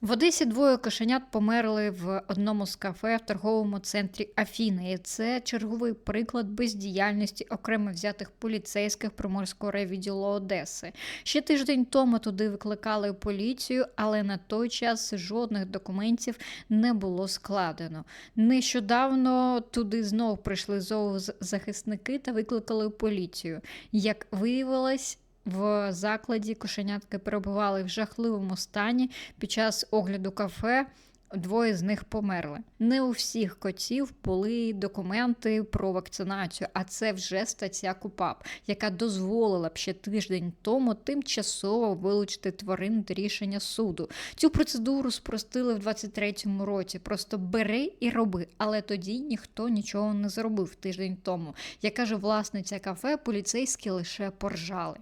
В Одесі двоє кошенят померли в одному з кафе в торговому центрі Афіни. І це черговий приклад бездіяльності окремо взятих поліцейських Приморського райвідділу Одеси. Ще тиждень тому туди викликали поліцію, але на той час жодних документів не було складено. Нещодавно туди знов прийшли зоозахисники та викликали поліцію. Як виявилось, в закладі кошенятки перебували в жахливому стані. Під час огляду кафе двоє з них померли. Не у всіх котів були документи про вакцинацію, а це вже стаття КУПАП, яка дозволила б ще тиждень тому тимчасово вилучити тварин до рішення суду. Цю процедуру спростили в 23-му році. Просто бери і роби. Але тоді ніхто нічого не зробив тиждень тому. Як каже власниця кафе, поліцейські лише поржали.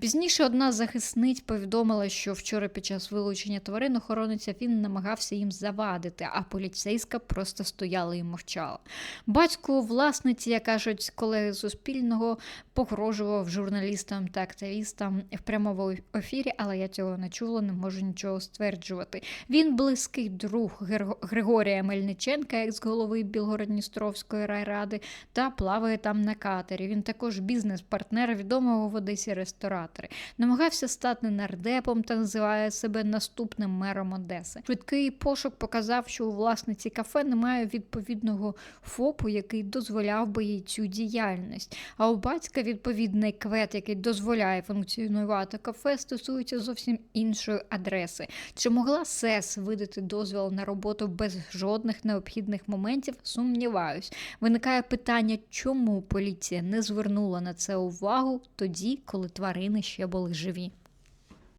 Пізніше одна з захисниць повідомила, що вчора під час вилучення тварин охоронець він намагався їм завадити, а поліцейська просто стояла і мовчала. Батько власниці, як кажуть колеги Суспільного, погрожував журналістам та активістам в прямому ефірі, але я цього не чула, не можу нічого стверджувати. Він близький друг Григорія Мельниченка, екс-голови Білгородністровської райради, та плаває там на катері. Він також бізнес-партнер відомого в Одесі ресторатори. Намагався стати нардепом та називає себе наступним мером Одеси. Швидкий пошук показав, що у власниці кафе немає відповідного ФОПу, який дозволяв би їй цю діяльність. А у батька відповідний квет, який дозволяє функціонувати кафе, стосується зовсім іншої адреси. Чи могла СЕС видати дозвіл на роботу без жодних необхідних моментів? Сумніваюсь. Виникає питання, чому поліція не звернула на це увагу тоді, коли тварини ще були живі.